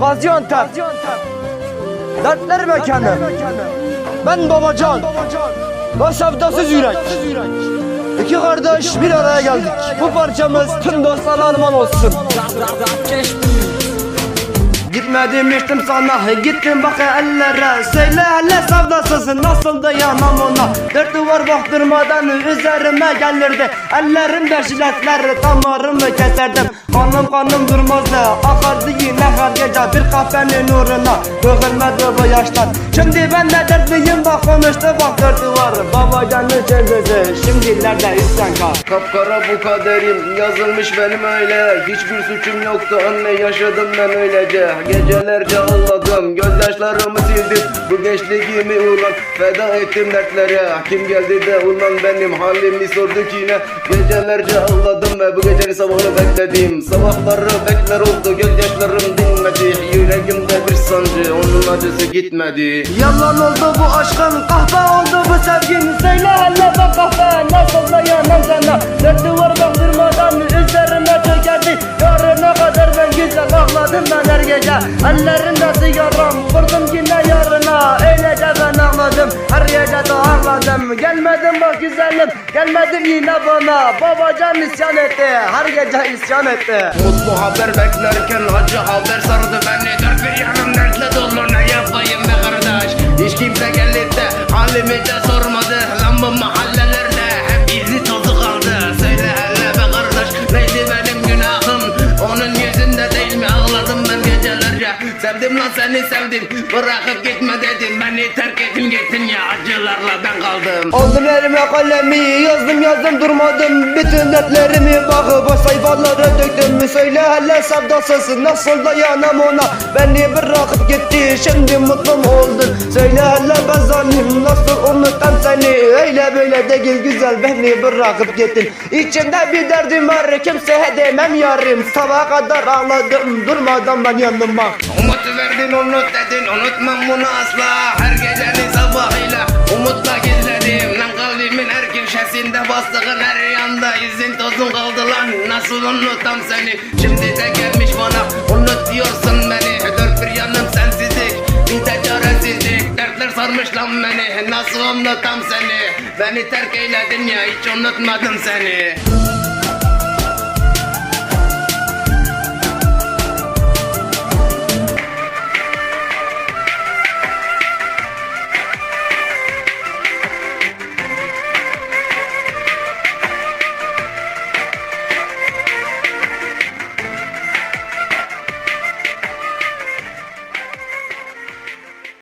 Gaziantep Dertler mekanı Ben babacan Ve sevdasız yürek İki kardeş bir araya geldik Bu parçamız tüm dostlara armağan olsun Gitmedim içtim sana. Gittim bak ellere. Söyle hele sevdasızın Nasıl dayanam ona. Dört duvar baktırmadan Üzerime gelirdi. Ellerimde jiletler Damarımı keserdim. Kanım kanım durmazdı. Akardı yine her gece Bir kahvenin uğruna. Dökülmedi bu yaşlar. Şimdi ben de dertliyim Bak konuştu bak dört duvar. Babacanın çözüzü Şimdilerde isyankar Kapkara bu kaderim yazılmış benim öyle. Hiçbir suçum yoktu anne yaşadım ben öylece Gecelerce ağladım gözyaşlarımı sildim. Bu gençliğimi ulan feda ettim dertlere. Kim geldi de ulan benim halimi sorduk yine Gecelerce ağladım ve bu gecenin sabahını bekledim. Sabahları bekler oldu gözyaşlarım dinmedi. Yüreğimde bir sancı onun acısı gitmedi. Yalan oldu bu aşkın kahve oldu bu sevgin. Söyle hele bak kahve nasıl dayanam gece Ellerimde sigaram vurdum yine yarına Öylece ben ağladım her gece de ağladım. Gelmedim bak güzelim gelmedim yine bana Babacan isyan etti her gece isyan etti. Mutlu haber beklerken acı haber sardı beni Dört bir yanım dertle dolu Sevdim lan seni sevdim. Bırakıp gitme dedim. Beni terk ettin gittin ya? Acılarla ben kaldım. Aldım elime kalemi yazdım yazdım durmadım. Bütün dertlerimi bakıp o sayfalara döktüm. Söyle hele sevdasız nasıl dayanam ona? Beni bırakıp gitti şimdi mutlu mu oldun? Söyle hele ben zalim nasıl unutam seni Öyle böyle değil güzel beni bırakıp gittin. İçimde bir derdim var kimseye demem yarim Sabaha kadar ağladım durmadan ben yanıma. Umut verdin unut dedin unutmam bunu asla. Her gecenin sabahıyla umutla gizledim. Lan kalbimin her köşesinde bastığın her yanda izin tozun kaldı lan. Nasıl unutam seni? Şimdi de gelmiş bana Unut diyorsun dertler sarmış lan beni. Nasıl unutam seni? Beni terk eyledin ya hiç unutmadım seni